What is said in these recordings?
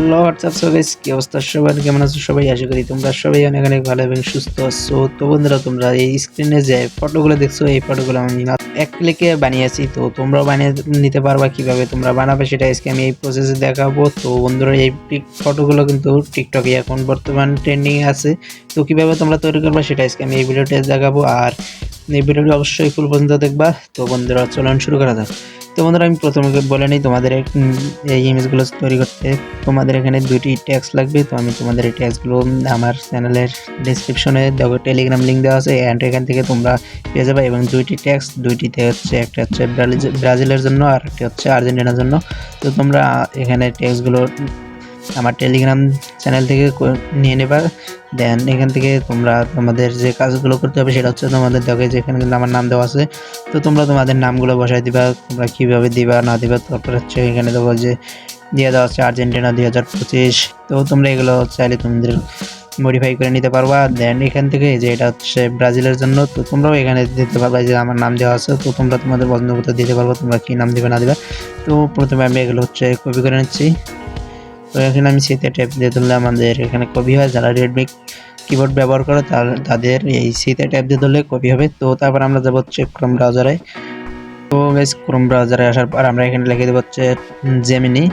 Hello, WhatsApp সবাই, কি অবস্থা সবার? কেমন আছো সবাই? আশা করি তোমরা সবাই অনেক অনেক ভালো এবং সুস্থ আছো। তো বন্ধুরা, তোমরা এই স্ক্রিনে যে ফটোগুলো দেখছ, এই ফটোগুলো আমি এক ক্লিকে বানিয়েছি। তো তোমরাও বানিয়ে নিতে পারবা কীভাবে তোমরা বানাবে সেটা আজকে আমি এই প্রসেসে দেখাবো। তো বন্ধুরা, এই ফটোগুলো কিন্তু টিকটকে এখন বর্তমান ট্রেন্ডিং আছে। তো কীভাবে তোমরা তৈরি করবা সেটা আজকে আমি এই ভিডিওতে দেখাবো। আর এই ভিডিওটি অবশ্যই ফুল পর্যন্ত দেখবা। তো বন্ধুরা, চলুন শুরু করা যাক। তো বন্ধুরা, আমি প্রথমে বলে নিই তোমাদের এই ইমেজগুলো তৈরি করতে। তোমাদের এখানে দুইটি ট্যাক্স লাগবে, তো আমি তোমাদের এই ট্যাক্সগুলো আমার চ্যানেলের ডিসক্রিপশনে দেখো টেলিগ্রাম লিঙ্ক দেওয়া আছে অ্যান্ড এখান থেকে তোমরা পেয়ে যাবে। এবং দুইটি ট্যাক্স দুইটিতে হচ্ছে, একটা হচ্ছে ব্রাজিল- ব্রাজিলের জন্য, আর একটা হচ্ছে আর্জেন্টিনার জন্য। তো তোমরা এখানে ট্যাক্সগুলো আমার টেলিগ্রাম চ্যানেল থেকে নিয়ে নেবা। দেন এখান থেকে তোমরা তোমাদের যে কাজগুলো করতে হবে সেটা হচ্ছে তোমাদের দেখে যেখানে কিন্তু আমার নাম দেওয়া আছে। তো তোমরা তোমাদের নামগুলো বসাই দিবা, তোমরা কীভাবে দিবা না দিবা। তারপর হচ্ছে এখানে দেবো যে দিয়ে দেওয়া হচ্ছে আর্জেন্টিনা দুই হাজার পঁচিশ। তো তোমরা এগুলো চাইলে তোমাদের মডিফাই করে নিতে পারবা। দেন এখান থেকে যে এটা হচ্ছে ব্রাজিলের জন্য। তো তোমরাও এখানে দিতে পারবা যে আমার নাম দেওয়া আছে। তো তোমরা তোমাদের পছন্দ মতো দিতে পারবা, তোমরা কী নাম দিবে না দিবে। তো প্রথমে আমি এগুলো হচ্ছে কপি করে নিচ্ছি। তো এখানে আমি সিতে ট্যাপ দিয়ে ধরলে আমাদের এখানে কপি হয়। যারা রেডমি কিবোর্ড ব্যবহার করে তাদের এই সিতে ট্যাপ দিয়ে ধরলে কপি হবে। তো তারপর আমরা যাব হচ্ছে ক্রোম ব্রাউজারে তো বেশ ক্রোম ব্রাউজারে আসার পর আমরা এখানে লিখে দেবো হচ্ছে জেমিনি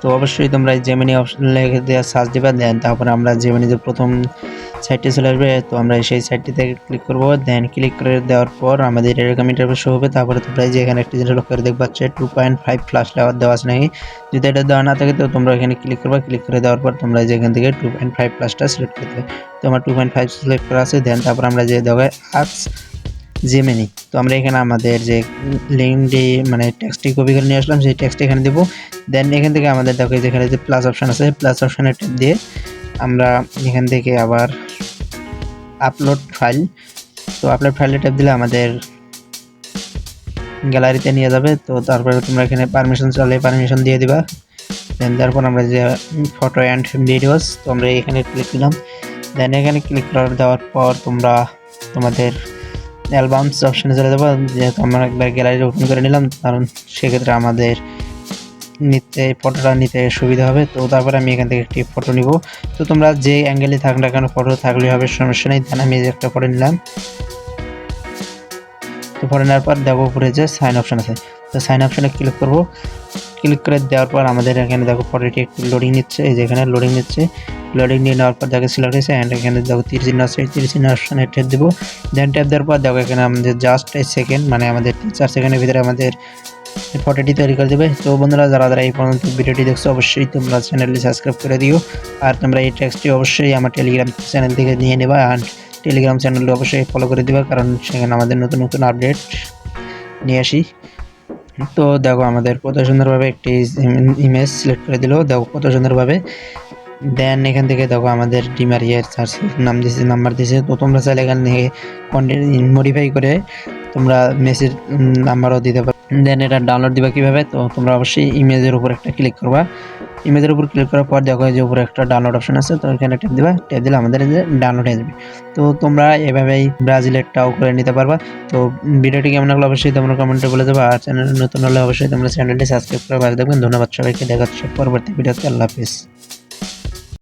তো অবশ্যই তোমরা জেমিনি অপশন লিখে দেওয়া সার্চ দিবা, দেন তারপর আমরা জেমিনি যে প্রথম সাইটটি চলে আসবে, তো আমরা সেই সাইটটিতে ক্লিক করব দেন ক্লিক করে দেওয়ার পর আমাদের এরকম শো হবে, তারপরে তোমরা যে এখানে একটি জিনিস লক্ষ্য করে দেখবা হচ্ছে টু পয়েন্ট ফাইভ ফ্লাশ লেওয়ার দেওয়া আছে নাকি? যদি এটা দেওয়া না থাকে, তো তোমরা এখানে ক্লিক করবা ক্লিক করে দেওয়ার পর তোমরা যে এখান থেকে টু পয়েন্ট ফাইভ প্লাসটা সিলেক্ট করে দেবে। তো আমার টু পয়েন্ট ফাইভ সিলেক্ট করা আছে দেন তারপর আমরা যে দেওয়া আর্টস জেমেনি তো আমরা এখানে আমাদের যে লিঙ্কটি মানে টেক্সটটি কপি করে নিয়ে আসলাম, সেই টেক্সটটি এখানে দেবো। দেন এখান থেকে আমাদের দেখো যেখানে যে যে প্লাস অপশান আছে প্লাস অপশানে ট্যাপ দিয়ে আমরা এখান থেকে আবার আপলোড ফাইল তো আপলোড ফাইলে ট্যাপ দিলে আমাদের গ্যালারিতে নিয়ে যাবে। তো তারপরে তোমরা এখানে পারমিশন চাইলে পারমিশন দিয়ে দিবা। দেন তারপর আমরা যে ফটো অ্যান্ড ভিডিওস তো আমরা এখানে ক্লিক দিলাম। দেন এখানে ক্লিক করে দেওয়ার পর তোমরা তোমাদের অ্যালবামস অপশানে চলে যাব। যেহেতু আমরা একবার গ্যালারি ওপেন করে নিলাম, কারণ সেক্ষেত্রে আমাদের নিতে, ফটোটা নিতে সুবিধা হবে। তো তারপরে আমি এখান থেকে একটি ফটো নিব। তো তোমরা যে অ্যাঙ্গেলে থাক না কেন ফটো থাকলে হবে, সমস্যা নেই। দেন আমি একটা ফটো নিলাম। তো ফটো নেওয়ার পর দেখো উপরে যে সাইন অপশান আছে। তো সাইন অপশানে ক্লিক করব। ক্লিক করে দেওয়ার পর আমাদের এখানে দেখো ফটোটি একটু লোডিং নিচ্ছে। এই যে এখানে লোডিং নিচ্ছে। লোডিং নিয়ে নেওয়ার পর দেখো সিলেক্ট হয়েছে অ্যান্ড এখানে দেখো তিরিশ চিহ্ন আছে। তিরিশ চিহ্ন অপশানে ট্যাপ দেবো। দেন ট্যাপ দেওয়ার পর দেখো এখানে আমাদের জাস্ট সেকেন্ড মানে আমাদের চার সেকেন্ডের ভিতরে আমাদের ফটোটি তৈরি করে দেবে। তো বন্ধুরা, যারা যারা এই পর্যন্ত ভিডিওটি দেখছ, অবশ্যই তোমরা চ্যানেলটি সাবস্ক্রাইব করে দিও। আর তোমরা এই টেক্সটটি অবশ্যই আমার টেলিগ্রাম চ্যানেল থেকে নিয়ে নেবা। আর টেলিগ্রাম চ্যানেলটি অবশ্যই ফলো করে দিবা, কারণ সেখানে আমাদের নতুন নতুন আপডেট নিয়ে আসি। তো দেখো, আমাদের কত সুন্দরভাবে একটি ইমেজ সিলেক্ট করে দিল। দেখো, কত সুন্দরভাবে। দেন এখান থেকে দেখো, আমাদের ডিমার ইয়ার সার্চ নাম দিয়েছে নাম্বার দিয়েছে তো তোমরা চাইলে এখান থেকে কন্টেন্ট মডিফাই করে তোমরা মেসেজ নাম্বারও দিতে পারো। দেন এটা ডাউনলোড দিবা কীভাবে? তো তোমরা অবশ্যই ইমেজের উপর একটা ক্লিক করবা। ইমেজের উপর ক্লিক করার পর দেখো যে উপরে একটা ডাউনলোড অপশন আছে, তো এখানে ট্যাপ দিবা। ট্যাপ দিলে আমাদের যে ডাউনলোড হয়ে যাবে। তো তোমরা এভাবেই ব্রাজিলেরটাও করে নিতে পারবা। তো ভিডিওটি কেমন লাগল অবশ্যই তোমরা কমেন্টে বলে দেবো। আর চ্যানেল নতুন হলে অবশ্যই তোমরা চ্যানেলটি সাবস্ক্রাইব করে পাশে দেখবেন ধন্যবাদ সবাইকে। দেখা হচ্ছে পরবর্তী ভিডিওতে। আল্লাহ হাফিজ।